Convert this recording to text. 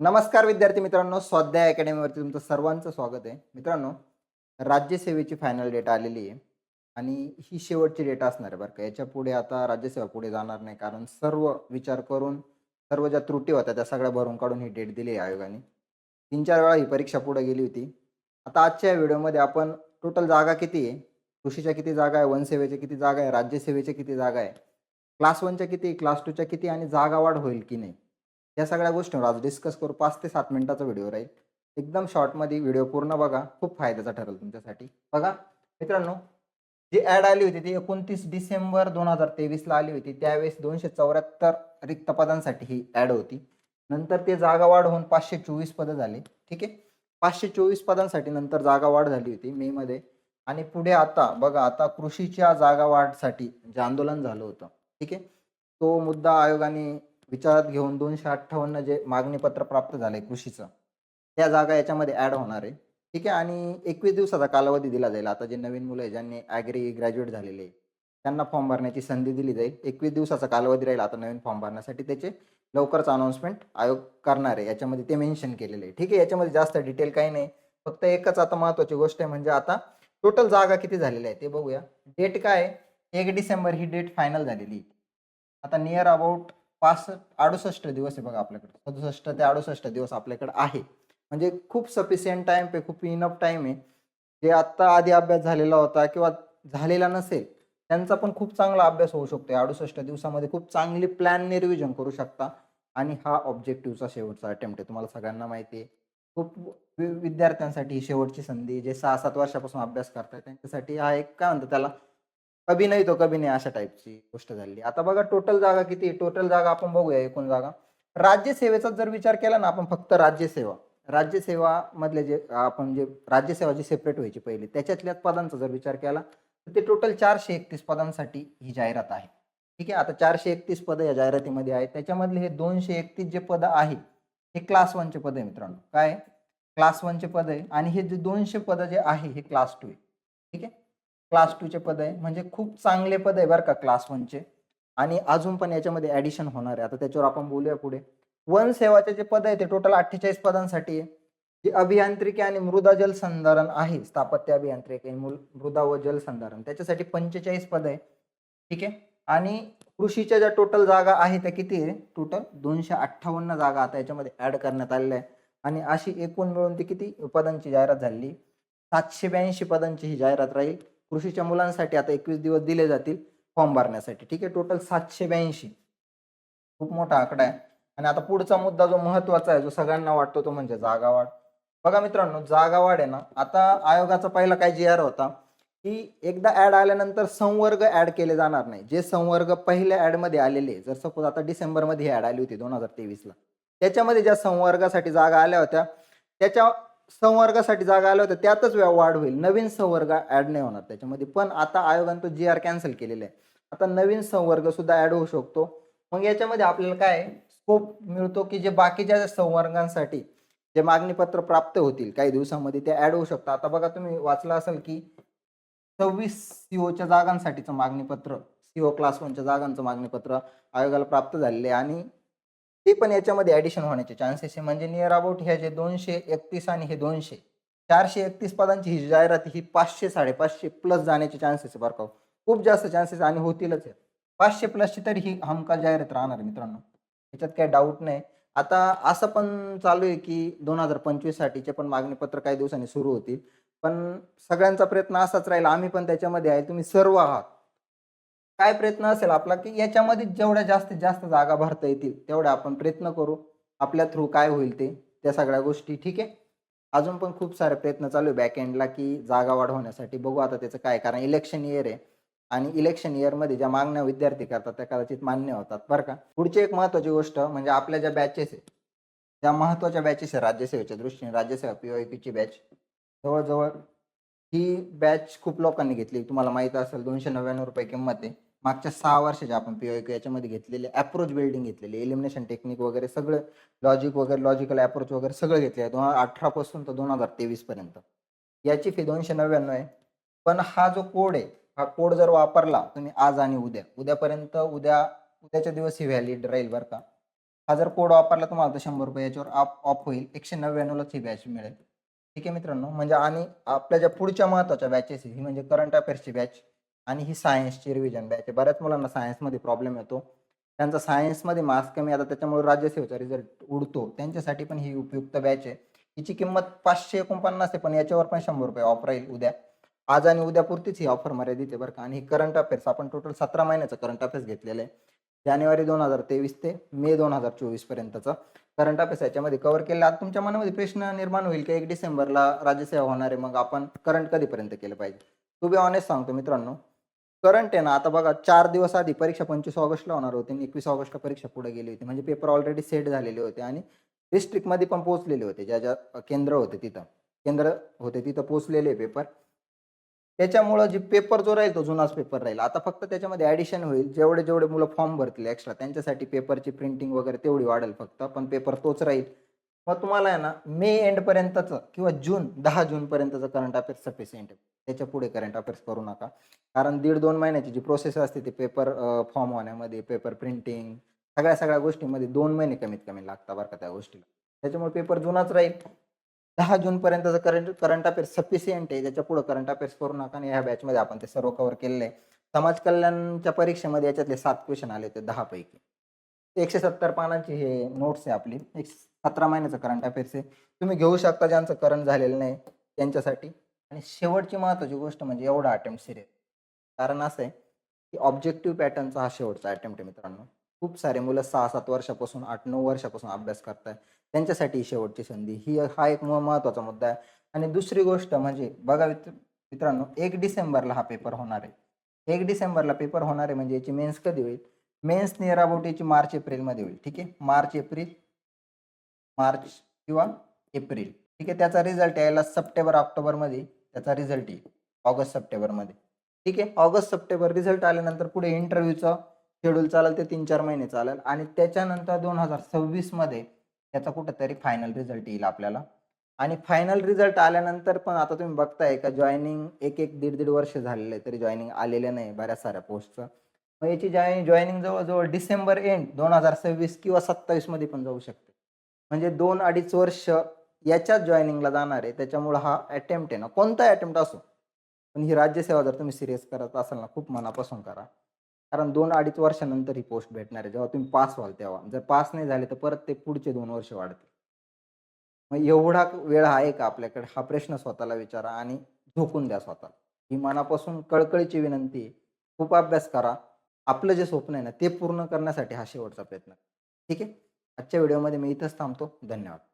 नमस्कार विद्यार्थी मित्रांनो स्वाध्याय अकॅडमीवरती तुमचं सर्वांचं स्वागत आहे. मित्रांनो राज्यसेवेची फायनल डेटा आलेली आहे आणि ही शेवटची डेटा असणार आहे बरं का. याच्यापुढे आता राज्यसेवा पुढे जाणार नाही कारण सर्व विचार करून सर्व ज्या त्रुटी होत्या त्या सगळ्या भरून काढून ही डेट दिली आहे आयोगाने. तीन चार वेळा ही परीक्षा पुढे गेली होती. आता आजच्या या व्हिडिओमध्ये आपण टोटल जागा किती आहे? कृषीच्या किती जागा आहे? वनसेवेच्या किती जागा आहे? राज्यसेवेच्या किती जागा आहे? क्लास वनच्या किती क्लास टूच्या किती आणि जागा वाढ होईल की नाही? या सगळ्या गोष्टींवर आज डिस्कस करू. पाच ते सात मिनिटाचा व्हिडिओ राहील. एकदम शॉर्टमध्ये व्हिडिओ पूर्ण बघा. खूप फायद्याचा ठरेल तुमच्यासाठी. बघा. मित्रांनो जी ॲड आली होती ती एकोणतीस डिसेंबर दोन हजार तेवीसला आली होती. त्यावेळेस दोनशे चौऱ्याहत्तर रिक्त पदांसाठी ही ॲड होती. नंतर ते जागा वाढ होऊन पाचशे चोवीस पदं झाली. ठीक आहे? पाचशे चोवीस पदांसाठी नंतर जागा वाढ झाली होती मेमध्ये आणि पुढे आता बघा आता कृषीच्या जागा वाढसाठी जे आंदोलन झालं होतं. ठीक आहे? तो मुद्दा आयोगाने विचारात घेऊन दोनशे अठ्ठावन्न जे मागणीपत्र प्राप्त झालंय कृषीचं त्या जागा याच्यामध्ये ऍड होणार आहे. ठीक आहे? आणि एकवीस दिवसाचा कालावधी दिला जाईल. आता जे नवीन मुलं आहे ज्यांनी ॲग्री ग्रॅज्युएट झालेले आहे त्यांना फॉर्म भरण्याची संधी दिली जाईल. एकवीस दिवसाचा कालावधी राहील आता नवीन फॉर्म भरण्यासाठी. त्याचे लवकरच अनाऊन्समेंट आयोग करणार आहे. याच्यामध्ये ते मेन्शन केलेले आहे. ठीक आहे? याच्यामध्ये जास्त डिटेल काही नाही. फक्त एकच आता महत्त्वाची गोष्ट आहे म्हणजे आता टोटल जागा किती झालेल्या आहे ते बघूया. डेट काय आहे? एक डिसेंबर ही डेट फायनल झालेली. आता नियर अबाउट पासष्ट अडुसष्ट दिवस आहे बघा आपल्याकडे. सदुसष्ट ते अडुसष्ट दिवस आपल्याकडे आहे. म्हणजे खूप सफिशियंट टाइम आहे खूप इनफ टाइम आहे. जे आत्ता आधी अभ्यास झालेला होता किंवा झालेला नसेल त्यांचा पण खूप चांगला अभ्यास होऊ शकतो अडुसष्ट दिवसामध्ये खूप चांगली प्लॅन रिव्हिजन करू शकता. आणि हा ऑब्जेक्टिव्हचा शेवटचा अटेम्प्ट आहे. तुम्हाला सगळ्यांना माहिती आहे. खूप वि- विद्यार्थ्यांसाठी ही शेवटची संधी जे सहा सात वर्षापासून अभ्यास करतात त्यांच्यासाठी हा एक काय म्हणतात त्याला? कभी नाही तो कभी नाही अशा टाईपची गोष्ट झाली. आता बघा टोटल जागा किती टोटल जागा आपण बघूया एकूण जागा. राज्यसेवेचा जर विचार केला ना आपण फक्त राज्यसेवा राज्यसेवा मधले जे आपण जे राज्यसेवा जी सेपरेट व्हायची पहिली त्याच्यातल्या पदांचा जर विचार केला तर ते टोटल चारशे एकतीस पदांसाठी ही जाहिरात आहे. ठीक आहे? आता चारशे एकतीस पदं या जाहिरातीमध्ये आहेत. त्याच्यामधले हे दोनशे एकतीस जे पदं आहे हे क्लास वनचे पद आहे मित्रांनो. काय? क्लास वनचे पद आहे. आणि हे जे दोनशे पदं जे आहे हे क्लास टू आहे. ठीक आहे? क्लास टूचे पद आहे. म्हणजे खूप चांगले पद आहे बरं का क्लास वनचे आणि अजून पण याच्यामध्ये ॲडिशन होणार आहे. आता त्याच्यावर आपण बोलूया पुढे. वन सेवाचे जे पद आहे ते टोटल अठ्ठेचाळीस पदांसाठी आहे. जे अभियांत्रिकी आणि मृदा जल संधारण आहे. स्थापत्य अभियांत्रिकी मृदा व जल संधारण. त्याच्यासाठी पंचेचाळीस पद आहे. ठीक आहे? आणि कृषीच्या ज्या टोटल जागा आहे त्या किती आहे? टोटल दोनशे अठ्ठावन्न जागा आता याच्यामध्ये ॲड करण्यात आलेल्या आहे आणि अशी एकूण मिळून ती किती पदांची जाहिरात झाली? सातशे ब्याऐंशी पदांची ही जाहिरात राहील. कृषीच्या मुलांसाठी आता एकवीस दिवस दिले जातील फॉर्म भरण्यासाठी. ठीक आहे? टोटल सातशे ब्याऐंशी. खूप मोठा आकडा आहे. आणि आता पुढचा मुद्दा जो महत्त्वाचा आहे जो सगळ्यांना वाटतो तो म्हणजे जागा वाढ बघा मित्रांनो जागा वाढ आहे ना आता आयोगाचा पहिला काय जी आर होता की एकदा ऍड आल्यानंतर संवर्ग ऍड केले जाणार नाही. जे संवर्ग पहिल्या ऍडमध्ये आलेले जर सपोज आता डिसेंबरमध्ये ऍड आली होती दोन हजार तेवीसला त्याच्यामध्ये ज्या संवर्गासाठी जागा आल्या होत्या त्याच्या संवर्गासाठी जागा आल्या होत्या त्यातच व्या- वाढ होईल. नवीन संवर्ग ऍड नाही होणार त्याच्यामध्ये. पण आता आयोगाने तो जी आर कॅन्सल केलेला आहे. आता नवीन संवर्ग सुद्धा ऍड होऊ शकतो. मग याच्यामध्ये आपल्याला काय स्कोप मिळतो की जे बाकीच्या संवर्गांसाठी जे मागणीपत्र प्राप्त होतील काही दिवसामध्ये ते ऍड होऊ शकतात. आता बघा तुम्ही वाचलं असेल की सव्वीस सीओच्या जागांसाठीचं मागणीपत्र सीओ क्लास वनच्या जागांचं मागणीपत्र आयोगाला प्राप्त झालेले आहे. आणि ते पण याच्यामध्ये ऍडिशन होण्याचे चान्सेस आहे. म्हणजे नियर अबाउट ह्या जे दोनशे एकतीस आणि हे दोनशे चारशे एकतीस पदांची ही जाहिरात ही पाचशे साडेपाचशे प्लस जाण्याचे चान्सेस आहे बरं का हो. खूप जास्त चान्सेस आणि होतीलच आहे. पाचशे प्लसची तरी ही हमखास जाहिरात राहणार मित्रांनो. याच्यात काही डाऊट नाही. आता असं पण चालू आहे की दोन हजार पंचवीस साठीचे पण मागणीपत्र काही दिवसांनी सुरू होतील. पण सगळ्यांचा प्रयत्न असाच राहील. आम्ही पण त्याच्यामध्ये आहे. तुम्ही सर्व आहात. काय प्रयत्न असेल आपला की याच्यामध्ये जेवढ्या जास्तीत जास्त जागा भरता येतील तेवढ्या आपण प्रयत्न करू. आपल्या थ्रू काय होईल ते त्या सगळ्या गोष्टी ठीक आहे? अजून पण खूप सारे प्रयत्न चालू आहे बॅक एंडला की जागा वाढवण्यासाठी. बघू आता त्याचं काय कारण इलेक्शन इयर आहे. आणि इलेक्शन इयरमध्ये ज्या मागण्या विद्यार्थी करतात त्या कदाचित मान्य होतात बरं का? पुढची एक महत्वाची गोष्ट म्हणजे आपल्या ज्या बॅचेस आहे ज्या महत्त्वाच्या बॅचेस आहे राज्यसेवेच्या दृष्टीने. राज्यसेवा पी वाय पीची बॅच जवळजवळ ही बॅच खूप लोकांनी घेतली. तुम्हाला माहीत असेल दोनशे नव्याण्णव रुपये किंमत आहे. मागच्या सहा वर्षाच्या आपण पीओक्यू याच्यामध्ये घेतलेले अप्रोच बिल्डिंग घेतलेली एलिमिनेशन टेक्निक वगैरे सगळं लॉजिक वगैरे लॉजिकल अप्रोच वगैरे सगळं घेतले आहे. दोन हजार अठरापासून तर दोन हजार तेवीसपर्यंत याची फी दोनशे नव्याण्णव आहे. पण हा जो कोड आहे हा कोड जर वापरला तुम्ही आज आणि उद्या उद्यापर्यंत उद्या उद्याच्या दिवस ही व्हॅलिड राहील बरं का? हा जर कोड वापरला तुम्हाला तर शंभर रुपये याच्यावर आप ऑफ होईल. एकशे नव्याण्णवलाच ही बॅच मिळेल. ठीक आहे मित्रांनो? म्हणजे आणि आपल्या ज्या पुढच्या महत्त्वाच्या बॅचेस ही म्हणजे करंट अफेअर्सची बॅच आणि ही सायन्सची रिव्हिजन बॅच आहे बऱ्याच मुलांना सायन्समध्ये प्रॉब्लेम येतो. त्यांचा सायन्समध्ये मार्क्स कमी आता त्याच्यामुळे राज्यसेवेचा रिझल्ट उडतो. त्यांच्यासाठी पण ही उपयुक्त बॅच आहे. हिची किंमत पाचशे एकोणपन्नास आहे पण याच्यावर पण शंभर रुपये ऑफ राहील उद्या. आज आणि उद्यापुरतीच ही ऑफर मर्यादित आहे बरं का. आणि करंट अफेअर्स आपण टोटल सतरा महिन्याचं करंट अफेअर्स घेतलेलं आहे. जानेवारी दोन हजार तेवीस ते मे दोन हजार चोवीसपर्यंतचं करंट अफेअर्स याच्यामध्ये कव्हर केलं आता तुमच्या मनामध्ये प्रश्न निर्माण होईल की एक डिसेंबरला राज्यसेवा होणार आहे मग आपण करंट कधीपर्यंत केलं पाहिजे? टू बी ऑनेस्ट सांगतो मित्रांनो करंट आहे ना आता बघा चार दिवस आधी परीक्षा पंचवीस ऑगस्टला होणार होती आणि एकवीस ऑगस्टला परीक्षा पुढे गेली होती. म्हणजे पेपर ऑलरेडी सेट झालेले होते आणि डिस्ट्रिक्टमध्ये पण पोहोचलेले होते. ज्या ज्या केंद्र होते तिथं. केंद्र होते तिथं पोहोचलेले पेपर त्याच्यामुळं जे पेपर जो राहील तो जुनाच पेपर राहील. आता फक्त त्याच्यामध्ये ॲडिशन होईल. जेवढे जेवढे मुलं फॉर्म भरतील एक्स्ट्रा त्यांच्यासाठी पेपरची प्रिंटिंग वगैरे तेवढी वाढेल फक्त. पण पेपर तोच राहील. मग तुम्हाला आहे ना मे एंडपर्यंतचं किंवा जून दहा जूनपर्यंतचं करंट अफेअर्स सफिशियंट आहे त्याच्या पुढे करंट अफेअर्स करू नका. कारण दीड दोन महिन्याची जी प्रोसेस असते ती पेपर फॉर्म होण्यामध्ये पेपर प्रिंटिंग सगळ्या सगळ्या गोष्टींमध्ये दोन महिने कमीत कमी लागतात बरं का त्या गोष्टीला. त्याच्यामुळे पेपर जुनाच राहील. दहा जूनपर्यंतचं करंट करंट अफेअर्स सफिशियंट आहे. त्याच्या पुढे करंट अफेअर्स करू नका आणि ह्या बॅचमध्ये आपण ते सर्व कव्हर केलेलं आहे. समाज कल्याणच्या परीक्षेमध्ये याच्यातले सात क्वेश्चन आले होते दहापैकी. एकशे सत्तर पानांची हे नोट्स आहे आपली. एक सतरा महिन्याचं करंट अफेअर्स आहे. तुम्ही घेऊ शकता ज्यांचं करंट झालेलं नाही त्यांच्यासाठी. आणि शेवटची महत्त्वाची गोष्ट म्हणजे एवढा अटेम्प्ट सिरियल कारण असं आहे की ऑब्जेक्टिव्ह पॅटर्नचा हा शेवटचा अटेम्प्ट आहे मित्रांनो. खूप सारे मुलं सहा सात वर्षापासून आठ नऊ वर्षापासून अभ्यास करतात त्यांच्यासाठी शेवटची संधी. ही हा एक महत्त्वाचा मुद्दा आहे. आणि दुसरी गोष्ट म्हणजे बघा मित्रांनो एक डिसेंबरला हा पेपर होणार आहे. एक डिसेंबरला पेपर होणार आहे म्हणजे याची मेन्स कधी होईल? मेन्स नियर अबाउट याची मार्च एप्रिलमध्ये होईल. ठीक आहे? मार्च एप्रिल मार्च किंवा एप्रिल. ठीक आहे? त्याचा रिझल्ट यायला सप्टेंबर ऑक्टोबरमध्ये त्याचा रिझल्ट येईल. ऑगस्ट सप्टेंबरमध्ये. ठीक आहे? ऑगस्ट सप्टेंबर रिझल्ट आल्यानंतर पुढे इंटरव्ह्यूचं शेड्यूल चालेल ते तीन चार महिने चालेल. आणि त्याच्यानंतर दोन हजार सव्वीसमध्ये त्याचा कुठंतरी फायनल रिझल्ट येईल आपल्याला. आणि फायनल रिझल्ट आल्यानंतर पण आता तुम्ही बघताय का जॉईनिंग एक एक दीड दीड वर्ष झालेलं आहे तरी जॉईनिंग आलेलं नाही बऱ्याच साऱ्या पोस्टचं याची जॉईन जॉईनिंग जवळजवळ डिसेंबर एंड दोन हजार सव्वीस किंवा सत्तावीसमध्ये पण जाऊ शकते. म्हणजे दोन अडीच वर्ष याच्याच जॉईनिंगला जाणार आहे. त्याच्यामुळं हा अटेम्प्ट आहे ना कोणता अटेम्प्ट असो. पण ही राज्यसेवा जर तुम्ही सिरियस करत असाल ना खूप मनापासून करा. कारण दोन अडीच वर्षानंतर ही पोस्ट भेटणार आहे. जेव्हा तुम्ही पास व्हाल तेव्हा. जर पास नाही झाले तर परत ते पुढचे दोन वर्ष वाढतील. मग एवढा वेळ आहे का आपल्याकडे? हा प्रश्न स्वतःला विचारा आणि झोकून द्या स्वतःला. ही मनापासून कळकळीची विनंती खूप अभ्यास करा. आपलं जे स्वप्न आहे ना ते पूर्ण करण्यासाठी हा शेवटचा प्रयत्न. ठीक आहे? आजच्या व्हिडिओमध्ये मी इथंच थांबतो. धन्यवाद.